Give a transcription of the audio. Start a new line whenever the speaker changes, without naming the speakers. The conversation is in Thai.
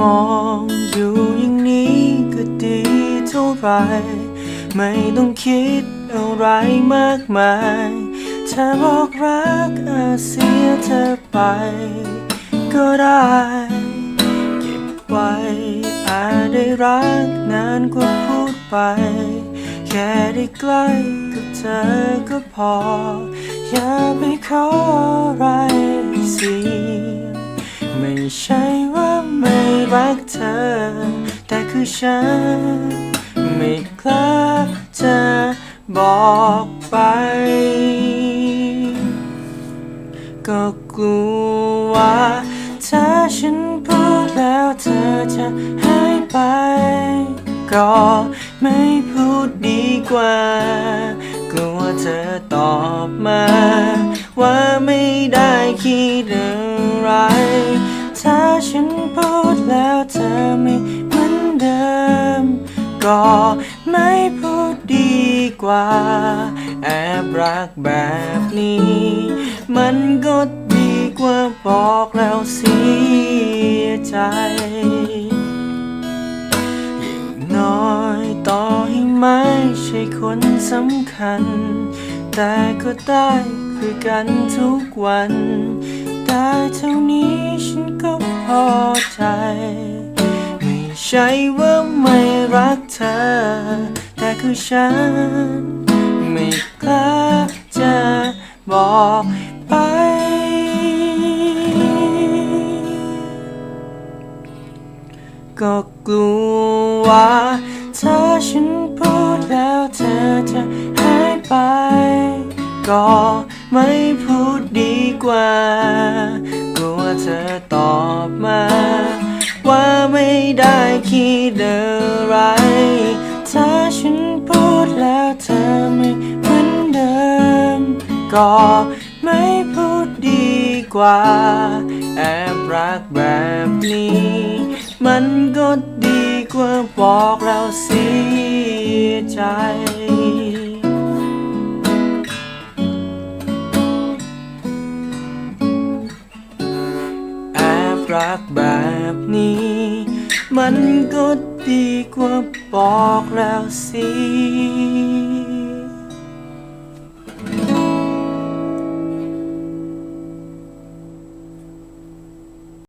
มองอยู่อย่างนี้ก็ดีเท่าไร ไม่ต้องคิดอะไรมากมายถ้าบอกรักอาเสียเธอไปก็ได้ เก็บไว้อาจได้รักนานกว่าพูดไป แค่ได้ใกล้กับเธอก็พอ อย่าไปขออะไรสียไม่ใช่ รักเธอ แต่คือฉัน ไม่กล้าจะบอกไป ก็กลัวว่าถ้าฉันพูดแล้วเธอจะหายไป ก็ไม่พูดดีกว่า กลัวเธอตอบมา ว่าไม่ได้คิดอะไร ถ้าฉันพูด เธอไม่เหมือนเดิม ก็ไม่พูดดีกว่า แอบรักแบบนี้ มันก็ดีกว่าบอกแล้วเสียใจอย่งน้อยต่อให้ไม่ใช่คนสำคัญ แต่ก็ได้คือกันทุกวัน ได้เท่านี้ฉันก็พอใจ ใช่ว่าไม่รักเธอ แต่คือฉัน ไม่กล้าจะบอกไป ก็กลัวว่าถ้าฉันพูดแล้วเธอจะหายไป ก็ไม่พูดดีกว่า กลัวเธอตอบมาว่า ไม่ได้คิดอะไร ถ้าฉันพูดแล้วเธอไม่เหมือนเดิม ก็ไม่พูดดีกว่า แอบรักแบบนี้ มันก็ดีกว่าบอกเราเสียใจแอบรักแบบนี้ มันก็ดีกว่าบอกแล้วสิ